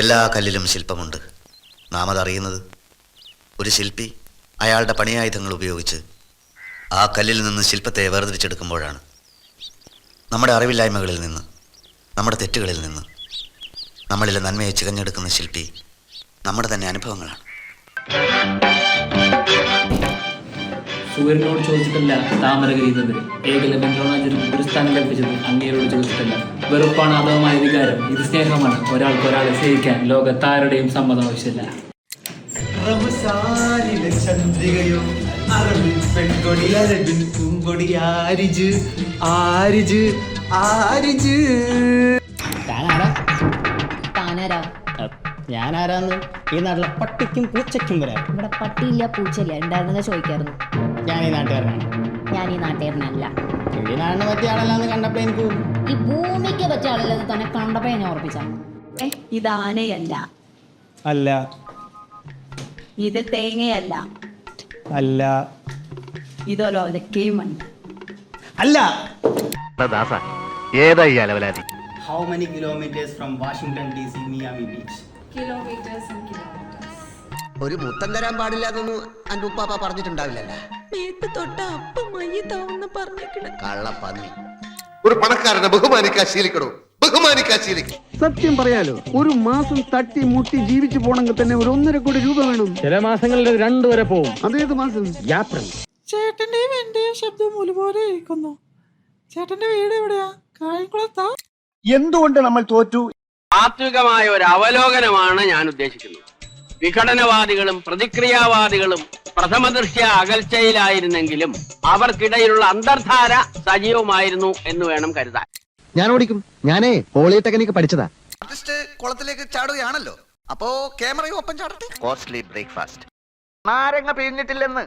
എല്ലാ കല്ലിലും ശില്പമുണ്ട്. നാം അതറിയുന്നത് ഒരു ശില്പി അയാളുടെ പണിയായുധങ്ങൾ ഉപയോഗിച്ച് ആ കല്ലിൽ നിന്ന് ശില്പത്തെ വേർതിരിച്ചെടുക്കുമ്പോഴാണ്. നമ്മുടെ അറിവില്ലായ്മകളിൽ നിന്ന് നമ്മുടെ തെറ്റുകളിൽ നിന്ന് നമ്മളിലെ നന്മയെ ചികഞ്ഞെടുക്കുന്ന ശില്പി നമ്മുടെ തന്നെ അനുഭവങ്ങളാണ്. സൂര്യനോട് ചോദിച്ചിട്ടല്ല താമര കരീതത് ഏകലബന്ധനാചരും ഒരു സ്ഥാനം കൽപ്പിച്ചത് അങ്ങേരോട് ചോദിച്ചിട്ടല്ല. വെറുപ്പാണ് അധമമായ വികാരം. ഇത് സ്നേഹമാണ്. ഒരാൾക്ക് ഒരാളെ സ്നേഹിക്കാൻ ലോകത്താരുടെയും സമ്മതം ആവശ്യമില്ല. റംസാനിലെ ചന്ദ്രികയോ അറബിൻ പെൺകൊടി അറബിൻ പൂങ്കൊടി ആരിജ് ആരിജ് ആരിജ്. താനാരാ? താനാരാ? ഞാനാരാന്ന്? ഈ നാട്ടിലെ പട്ടിക്കും പൂച്ചയ്ക്കും വരാം. ഇവിടെ പട്ടിയില്ല പൂച്ചയില്ല. ഉണ്ടായിരുന്നെങ്കിൽ ചോദിക്കായിരുന്നു. ഞാൻ ഈ നാട്ടുകാരനാണ്. ഞാൻ ഈ നാട്ടുകാരനല്ല നാടിന് പറ്റിയ ആളല്ലാന്ന് കണ്ടപ്പോ എനിക്ക് ഈ ഭൂമിക്ക് പറ്റിയ ആളല്ലത് തന്നെ കണ്ടപ്പോ ഞാൻ ഓർപ്പിച്ച. ഇത് ആനയല്ല. അല്ല. ഇത് തേങ്ങയല്ല. അല്ല. ഇതൊരൊലക്കയുമല്ല അല്ല. ദാസ ഏതായി അലവലാതി? How many kilometres from Washington D C Miami beach ഒരു മുത്തം തരാൻ പാടില്ലാതൊന്നും അന്റെ ഉപ്പാപ്പ പറഞ്ഞിട്ടുണ്ടാവില്ലല്ലോ. മേത്ത് തൊട്ട അപ്പം മയ്യത്താവുന്ന പറഞ്ഞേക്കണ കള്ളപ്പന്നി. ഒരു പണക്കാരനെ ബഹുമാനിക്കാൻ ശീലിക്കണോ? ബഹുമാനിക്കാൻ ശീലിക്കും സത്യം പറയാലോ ഒരു മാസം തട്ടി മുട്ടി ജീവിച്ചു പോണെങ്കിൽ തന്നെ ഒരു ഒന്നര കോടി രൂപ വേണം. ചില മാസങ്ങളിൽ രണ്ടു വരെ പോവും. അതേത് മാസം? യാത്ര. ചേട്ടന്റെയും എന്റെയും ശബ്ദം ഒരുപോലെ ഇരിക്കുന്നു. ചേട്ടന്റെ വീട് എവിടെയാ? കായംകുളത്താ? എന്തുകൊണ്ട് നമ്മൾ തോറ്റു? ആത്മികമായ ഒരു അവലോകനമാണ് ഞാൻ ഉദ്ദേശിക്കുന്നത്. വിഘടനവാദികളും പ്രതിക്രിയാവാദികളും പ്രഥമദൃഷ്ട്യ അകൽച്ചയിലായിരുന്നെങ്കിലും അവർക്കിടയിലുള്ള അന്തർധാര സജീവമായിരുന്നു എന്ന് വേണം കരുതാൻ. ഞാൻ ഓടിക്കും. ഞാനേ പോളിടെക്നിക് പഠിച്ചതാ. ആർട്ടിസ്റ്റ് കുളത്തിലേക്ക് ചാടുകയാണല്ലോ. അപ്പോ ക്യാമറ ഓപ്പൺ ചാടട്ടെ? Costly breakfast. നാരങ്ങ പിഴിഞ്ഞിട്ടില്ലെന്ന്.